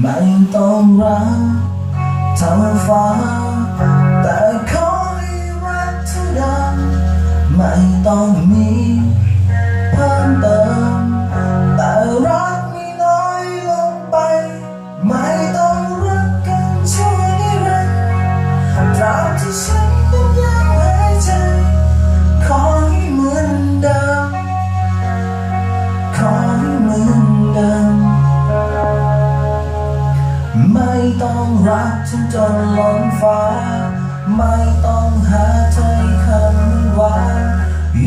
ไม่ต้องรักเท่าฟ้า แต่ขอให้รักเท่าดิมไม่ต้องมี ฉันจนล้นฟ้า ไม่ต้องหาถ้อยคำหวาน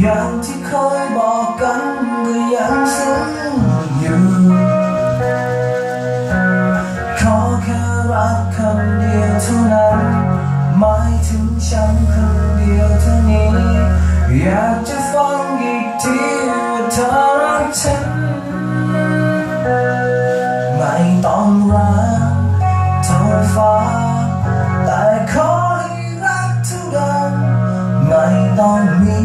อย่างที่เคยบอกกันก็ยังซึ้งอยู่ขอแค่รักคำเดียวเท่านั้นหมายถึงฉันคนเดียวเท่านี้อยากจะ ต้องมี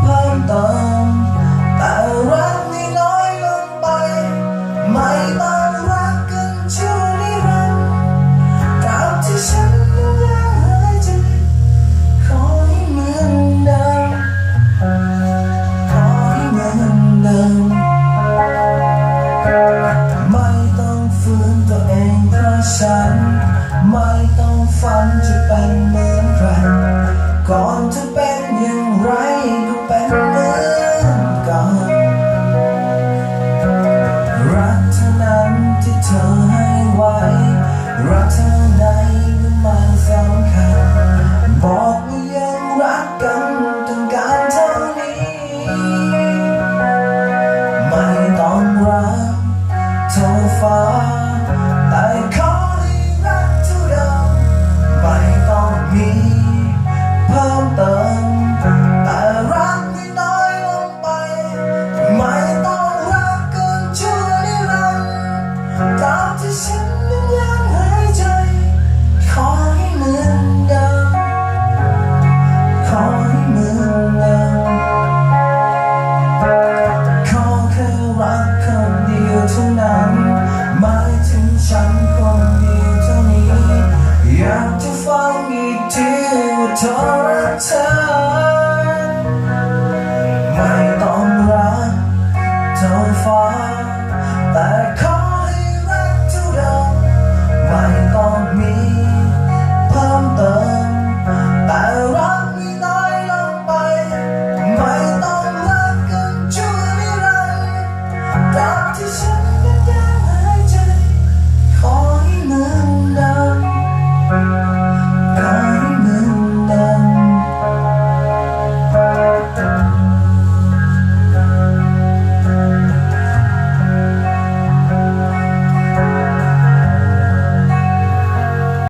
เพิ่มเติมแต่รักไม่น้อยลงไป ไม่ต้องรักกันชั่วนิรันดร์ตราบที่ฉันยังยังหายใจขอให้เหมือนเดิมขอให้เหมือนเดิมไม่ต้องฝืนตัวเองเพราะฉัน ไม่ต้องฝันจะเป็นเหมือนใคร ก่อนจะเป็นอย่างไรก็เป็นเหมือนก่อนรักเท่านั้นที่เธอให้ไว้ รักเท่าไหนก็มันสำคัญ